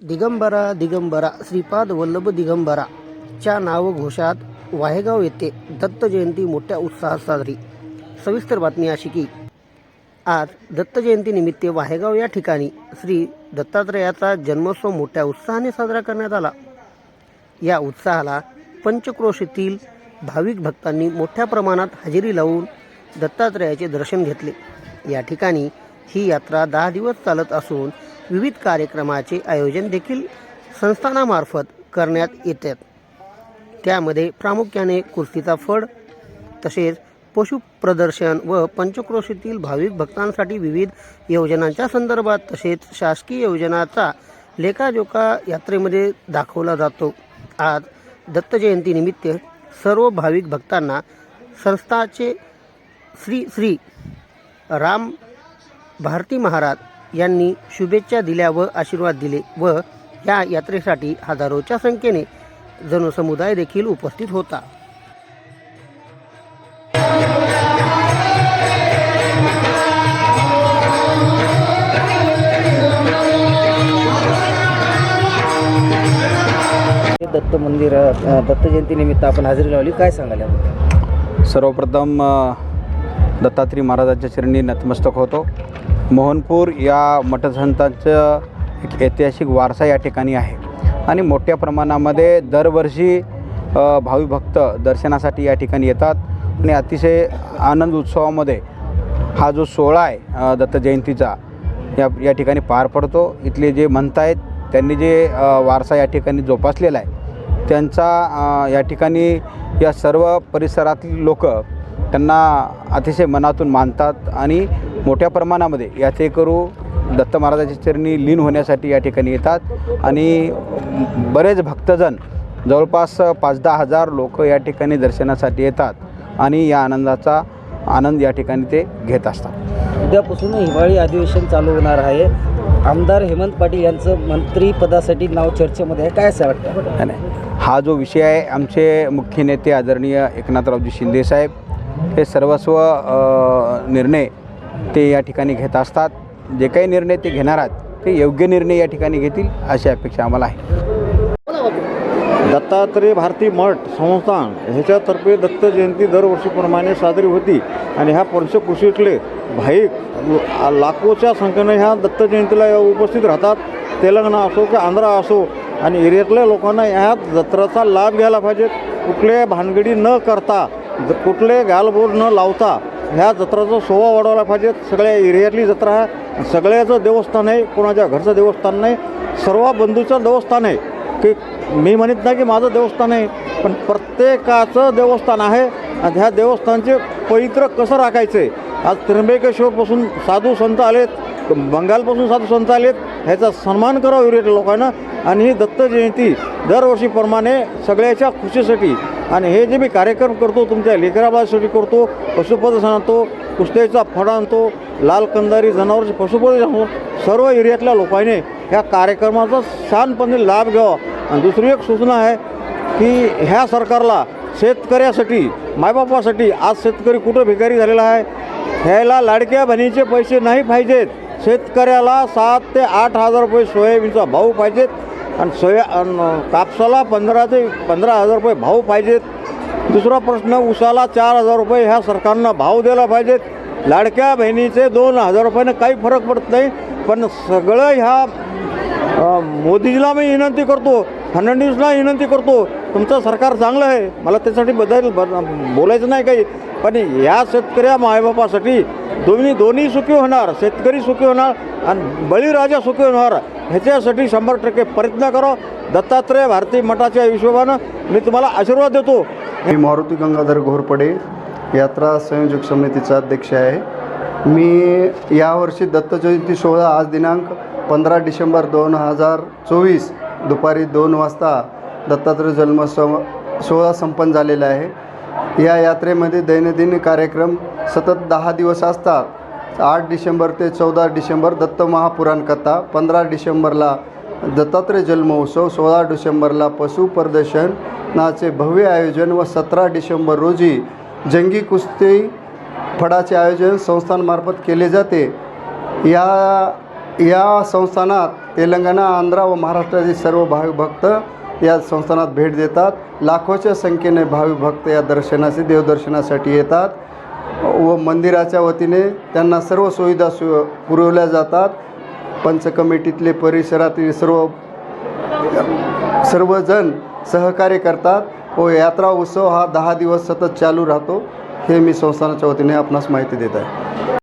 दिगंबरा दिगंबरा श्रीपाद वल्लभ दिगंबरा. च्या नावघोषात वाहेगाव येथे दत्त जयंती मोठ्या उत्साहात साजरी. सविस्तर बातमी अशी की आज दत्त जयंतीनिमित्त वाहेगाव या ठिकाणी श्री दत्तात्रयाचा जन्मोत्सव मोठ्या उत्साहाने साजरा करण्यात आला. या उत्साहाला पंचक्रोशीतील भाविक भक्तांनी मोठ्या प्रमाणात हजेरी लावून दत्तात्रयाचे दर्शन घेतले. या ठिकाणी ही यात्रा दहा दिवस चालत असून विविध कार्यक्रमाचे आयोजन देखील संस्थानामार्फत करण्यात येतात त्यामध्ये प्रामुख्याने कुस्तीचा फड तसेच पशु प्रदर्शन व पंचक्रोशीतील भाविक भक्तांसाठी विविध योजनांच्या संदर्भात तसेच शासकीय योजनाचा लेखाजोखा यात्रेमध्ये दाखवला जातो. आज दत्त जयंतीनिमित्त सर्व भाविक भक्तांना संस्थाचे श्री श्री राम भारती महाराज यांनी शुभेच्छा दिल्या व आशीर्वाद दिले व या यात्रेसाठी हजारोच्या संख्येने जनसमुदाय देखील उपस्थित होता. दत्त मंदिर दत्त जयंतीनिमित्त आपण हजेरी लावली. काय सांगाल याबद्दल? सर्वप्रथम अ, दत्तात्रय महाराजांच्या चरणी नतमस्तक होतो. मोहनपूर या मठसंतांचं एक ऐतिहासिक वारसा या ठिकाणी आहे. आणि मोठ्या प्रमाणामध्ये दरवर्षी भावी भक्त दर्शनासाठी या ठिकाणी येतात. आणि अतिशय आनंद उत्सवामध्ये हा जो सोहळा आहे दत्त जयंतीचा या या ठिकाणी पार पडतो. इथले जे म्हणत आहेत त्यांनी जे वारसा या ठिकाणी जोपासलेला आहे त्यांचा या ठिकाणी या सर्व परिसरातील लोक त्यांना अतिशय मनातून मानतात. आणि मोठ्या प्रमाणामध्ये यात्रेकरू दत्त महाराजाच्या चरणी लीन होण्यासाठी या ठिकाणी येतात. आणि बरेच भक्तजन जवळपास पाच दहा हजार लोक या ठिकाणी दर्शनासाठी येतात आणि या आनंदाचा आनंद या ठिकाणी ते घेत असतात. उद्यापासून हिवाळी अधिवेशन चालू होणार आहे. आमदार हेमंत पाटील यांचं मंत्रीपदासाठी नाव चर्चेमध्ये आहे. काय असं वाटतं? नाही, हा जो विषय आहे आमचे मुख्य नेते आदरणीय एकनाथरावजी शिंदेसाहेब हे सर्वस्व निर्णय ते या ठिकाणी घेत असतात. जे काही निर्णय ते घेणार आहेत ते योग्य निर्णय या ठिकाणी घेतील अशी अपेक्षा आम्हाला आहे. दत्तात्रय भारती मठ संस्थान ह्याच्यातर्फे दत्त जयंती दरवर्षीप्रमाणे साजरी होती आणि ह्या पंचकृषीतले भाईक लाखोच्या संख्येने ह्या दत्त जयंतीला उपस्थित राहतात. तेलंगणा असो की आंध्रा असो आणि एरियातल्या लोकांना ह्या जत्राचा लाभ घ्यायला पाहिजे. कुठले भानगडी न करता कुठले गालबोर न लावता ह्या जत्राचा सोवा वाढवला पाहिजे. सगळ्या एरियातली जत्रा आहे सगळ्याचं देवस्थान आहे कोणाच्या घरचं देवस्थान नाही सर्व बंधूचं देवस्थान आहे. की मी म्हणत नाही की माझं देवस्थान आहे पण प्रत्येकाचं देवस्थान आहे आणि ह्या देवस्थानचे पवित्र कसं राखायचं? आहे आज त्र्यंबकेश्वरपासून साधू संत आलेत. बंगालपासून साधू संत आलेत ह्याचा सन्मान करावा एरियातल्या लोकांना. आणि ही दत्त जयंती दरवर्षीप्रमाणे सगळ्याच्या खुशीसाठी. आणि हे जे मी कार्यक्रम करतो तुमच्या लेकराबासाठी करतो पशुप्रदर्शन आणतो कुस्त्याचा फड आणतो लाल कंदारी जनावरचे पशुप्रदर्शन आणतो सर्व एरियातल्या लोकांनी ह्या कार्यक्रमाचा छानपणे लाभ घ्यावा. आणि दुसरी एक सूचना आहे की ह्या सरकारला शेतकऱ्यासाठी मायबापासाठी आज शेतकरी कुठं भिकारी झालेला आहे? ह्याला लाडक्या बहिणीचे पैसे नाही पाहिजेत. शेतकऱ्याला सात ते आठ हजार रुपये सोयाबीनचा भाव पाहिजेत आणि सोया कापसाला पंधरा ते पंधरा हजार रुपये भाव पाहिजेत दुसरा प्रश्न उसाला चार हजार रुपये ह्या सरकारनं भाव द्यायला पाहिजेत लाडक्या बहिणीचे दोन हजार रुपयानं काही फरक पडत नाही. पण सगळं ह्या मोदीजीला मी विनंती करतो फडणवीसला विनंती करतो तुमचं सरकार चांगलं आहे मला त्यासाठी बदल ब- बोलायचं नाही काही. पण या शेतकऱ्या मायबापासाठी दोन्ही दोन्ही सुखी होणार शेतकरी सुखी होणार आणि बळीराजा सुखी होणार ह्याच्यासाठी शंभर टक्के प्रयत्न करो. दत्तात्रय भारती मठाच्या हिशोबानं मी तुम्हाला आशीर्वाद देतो. मी मारुती गंगाधर घोरपडे यात्रा संयोजक समितीचा अध्यक्ष आहे. मी यावर्षी दत्त जयंती सोहळा आज दिनांक पंधरा डिसेंबर दोन हजार चोवीस दुपारी दोन वाजता दत्तात्रय जन्मोत्सव सोहळा संपन्न झालेला आहे. या यात्रेमध्ये दैनंदिन कार्यक्रम सतत दहा दिवस असतात. आठ डिसेंबर ते चौदा डिसेंबर दत्त महापुराण कथा पंधरा डिसेंबरला दत्तात्रय जन्मोत्सव सोळा डिसेंबरला पशु प्रदर्शनाचे भव्य आयोजन व सतरा डिसेंबर रोजी जंगी कुस्ती फडाचे आयोजन संस्थांमार्फत केले जाते. या या संस्थानात तेलंगणा आंध्रा व महाराष्ट्रातील सर्व भाविक भक्त या संस्थानात भेट देतात. लाखोच्या संख्येने भाविक भक्त या दर्शनाचे देवदर्शनासाठी येतात व मंदिराच्या वतीने त्यांना सर्व सुविधा सु पुरवल्या जातात. पंचकमिटीतले परिसरातील सर्व सर्वजण सहकार्य करतात व यात्रा उत्सव हा दहा दिवस सतत चालू राहतो. हे मी संस्थानाच्या वतीने आपणास माहिती देत आहे.